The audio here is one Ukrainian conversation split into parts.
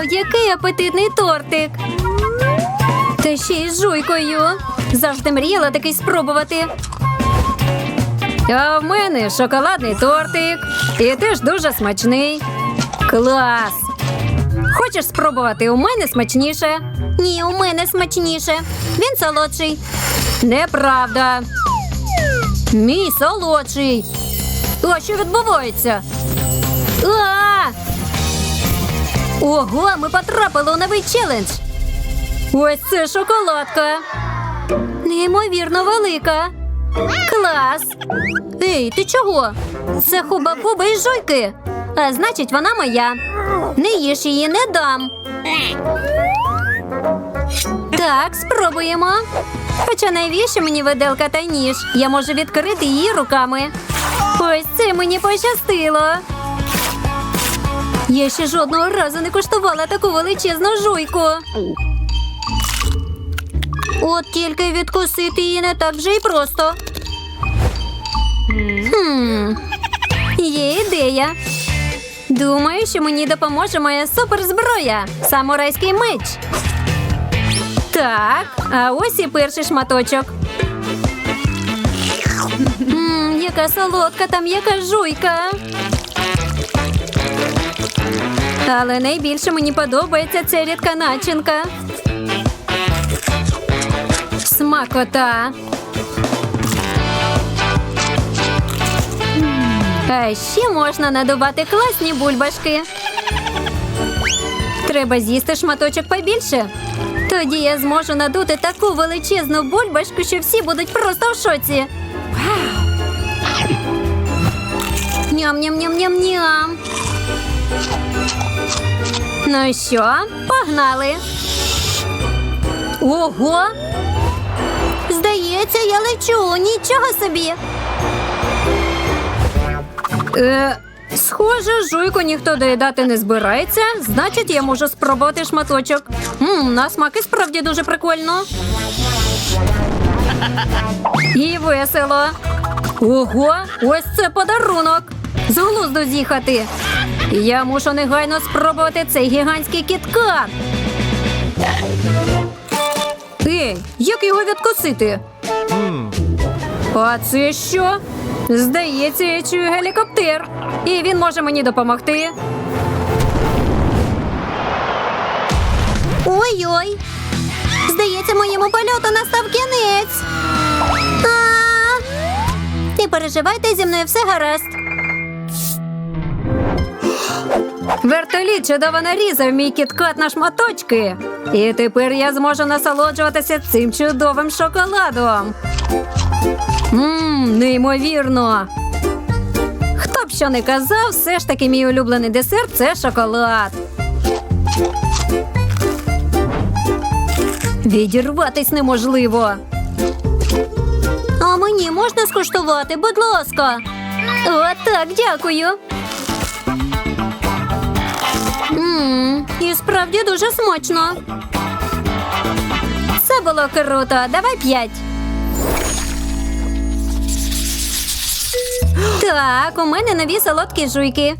Вау, який апетитний тортик! Та ще й з жуйкою. Завжди мріяла такий спробувати. А в мене шоколадний тортик. І теж дуже смачний. Клас! Хочеш спробувати? У мене смачніше. Ні, у мене смачніше. Він солодший. Неправда. Мій солодший. А що відбувається? А! Ого, ми потрапили у новий челендж. Ось це шоколадка. Неймовірно велика. Клас. Ей, ти чого? Це хуба-буба із жуйки. А значить, вона моя. Не їж її, не дам. Так, спробуємо. Хоча навіщо мені виделка та ніж? Я можу відкрити її руками. Ось це мені пощастило. Я ще жодного разу не куштувала таку величезну жуйку. От тільки відкусити її не так вже й просто. Хм, є ідея. Думаю, що мені допоможе моя суперзброя самурайський меч. Так, а ось і перший шматочок. Мм, яка солодка там, яка жуйка. Але найбільше мені подобається ця рідка начинка. Смакота. А ще можна надувати класні бульбашки. Треба з'їсти шматочок побільше. Тоді я зможу надути таку величезну бульбашку, що всі будуть просто в шоці. Ням-ням-ням-ням-ням. Ну що, погнали. Ого! Здається, я лечу. Нічого собі. Е, схоже, жуйку ніхто доїдати не збирається, значить, я можу спробувати шматочок. Мм, на смак і справді дуже прикольно. І весело. Ого, ось це подарунок. З глузду з'їхати. Я мушу негайно спробувати цей гігантський кіткат. Ей, як його відкусити? А це що? Здається, я чую гелікоптер. І він може мені допомогти. Ой-ой. Здається, моєму польоту настав кінець. А! Не переживайте зі мною все гаразд. Вертоліт чудово нарізав мій кіткат на шматочки. І тепер я зможу насолоджуватися цим чудовим шоколадом. Мм, неймовірно. Хто б що не казав, все ж таки мій улюблений десерт це шоколад. Відірватись неможливо. А мені можна скуштувати, будь ласка. О, так, дякую. Мм, і справді дуже смачно. Це було круто. Давай п'ять. Так, у мене нові солодкі жуйки.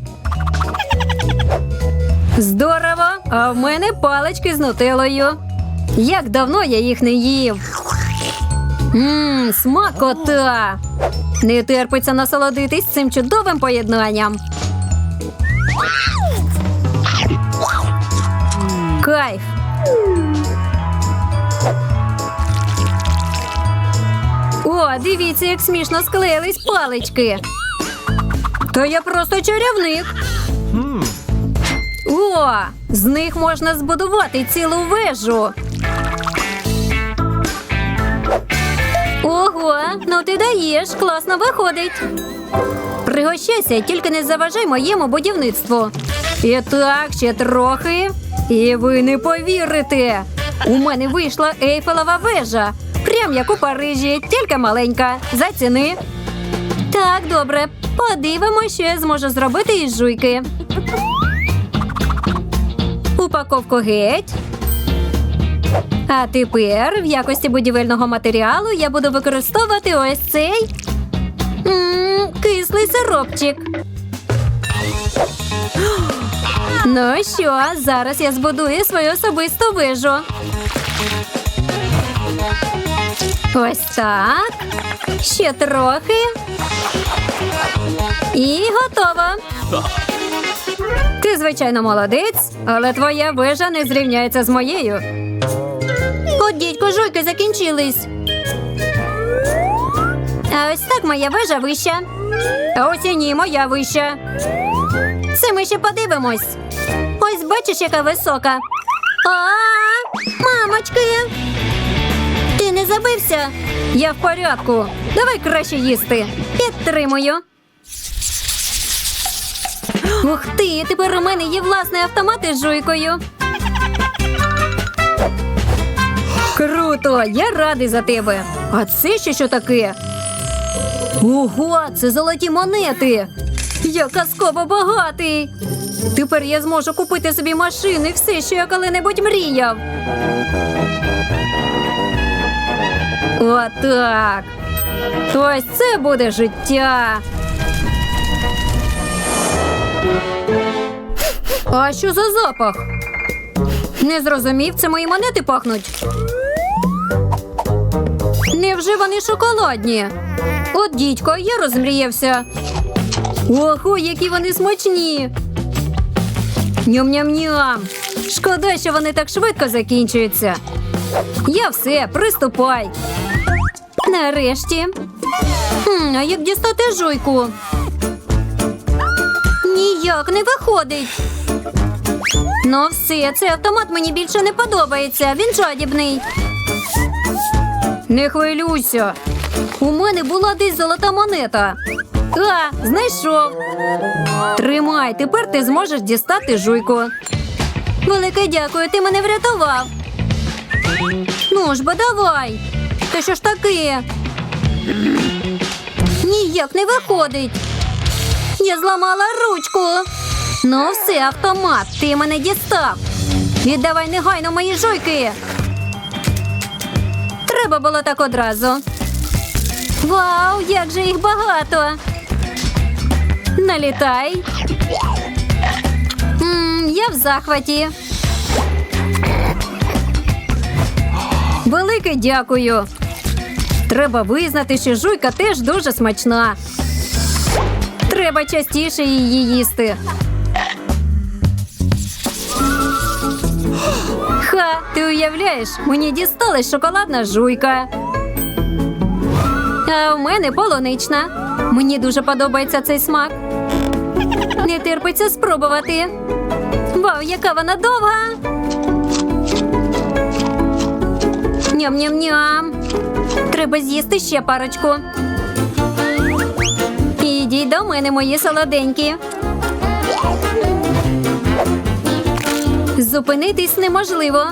Здорово! А в мене палички з нутелою. Як давно я їх не їв. Мм, смакота! Не терпиться насолодитись цим чудовим поєднанням. Кайф! О, дивіться, як смішно склеїлись палички. То я просто чарівник. О, з них можна збудувати цілу вежу. Ого, ну ти даєш, класно виходить. Пригощайся, тільки не заважай моєму будівництву. І так, ще трохи. І ви не повірите. У мене вийшла ейфелева вежа. Прям як у Парижі, тільки маленька. Заціни. Так, добре. Подивимося, що я зможу зробити із жуйки. Упаковку геть. А тепер в якості будівельного матеріалу я буду використовувати ось цей кислий сиропчик. Ну що, зараз я збудую свою особисту вежу. Ось так. Ще трохи. І готово. Ти, звичайно, молодець, але твоя вежа не зрівняється з моєю. От дідько, жуйки закінчились. А ось так моя вежа вища. А ось і ні, моя вища. Ми ще подивимось. Ось бачиш, яка висока. А, мамочки. Ти не забився? Я в порядку. Давай краще їсти. Підтримую. Ух ти, тепер у мене є власний автомат із жуйкою. Круто! Я радий за тебе. А це ще що таке? Ого, це золоті монети. Я казково багатий. Тепер я зможу купити собі машину і все, що я коли-небудь мріяв. Отак. Ось це буде життя. А що за запах? Не зрозумів, це мої монети пахнуть. Невже вони шоколадні? От дідько, я розмріявся. Ого, які вони смачні. Ням-ням-ням. Шкода, що вони так швидко закінчуються. Я все, приступай. Нарешті. Хм, а як дістати жуйку? Ніяк не виходить. Ну, все, цей автомат мені більше не подобається. Він жадібний. Не хвилюйся. У мене була десь золота монета. А, знайшов. Тримай, тепер ти зможеш дістати жуйку. Велике дякую, ти мене врятував. Ну ж бо давай. Та що ж таке? Ніяк не виходить. Я зламала ручку. Ну, все, автомат, ти мене дістав. Віддавай негайно мої жуйки. Треба було так одразу. Вау, як же їх багато. Налітай. м я в захваті. Велике дякую. Треба визнати, що жуйка теж дуже смачна. Треба частіше її їсти. Ха, ти уявляєш, мені дісталась шоколадна жуйка. А в мене полунична. Мені дуже подобається цей смак. Не терпиться спробувати. Вау, яка вона довга. Ням-ням-ням. Треба з'їсти ще парочку. Ідіть до мене, мої солоденькі. Зупинитись неможливо.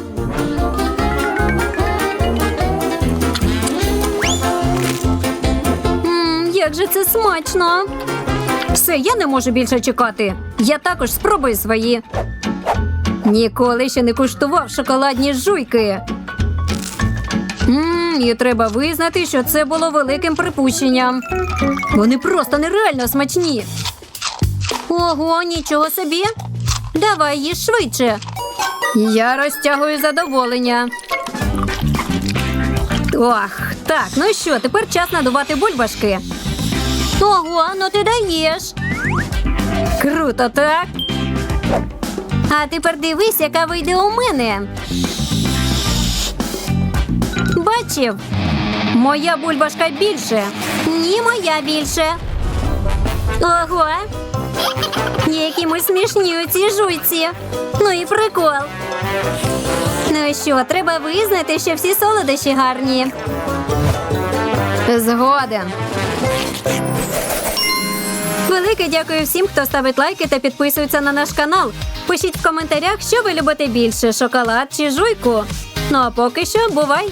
Як же це смачно. Все, я не можу більше чекати. Я також спробую свої. Ніколи ще не куштував шоколадні жуйки. Мм, і треба визнати, що це було великим припущенням. Вони просто нереально смачні. Ого, нічого собі. Давай їж швидше. Я розтягую задоволення. Ох, так, ну що, тепер час надувати бульбашки. Ого, ну ти даєш. Круто, так? А тепер дивись, яка вийде у мене. Бачив? Моя бульбашка більше. Ні, моя більше. Ого. Які ми смішні у цій жуйці. Ну і прикол. Ну що, треба визнати, що всі солодощі гарні. Згоден. Велике дякую всім, хто ставить лайки та підписується на наш канал. Пишіть в коментарях, що ви любите більше шоколад чи жуйку. Ну а поки що, бувай!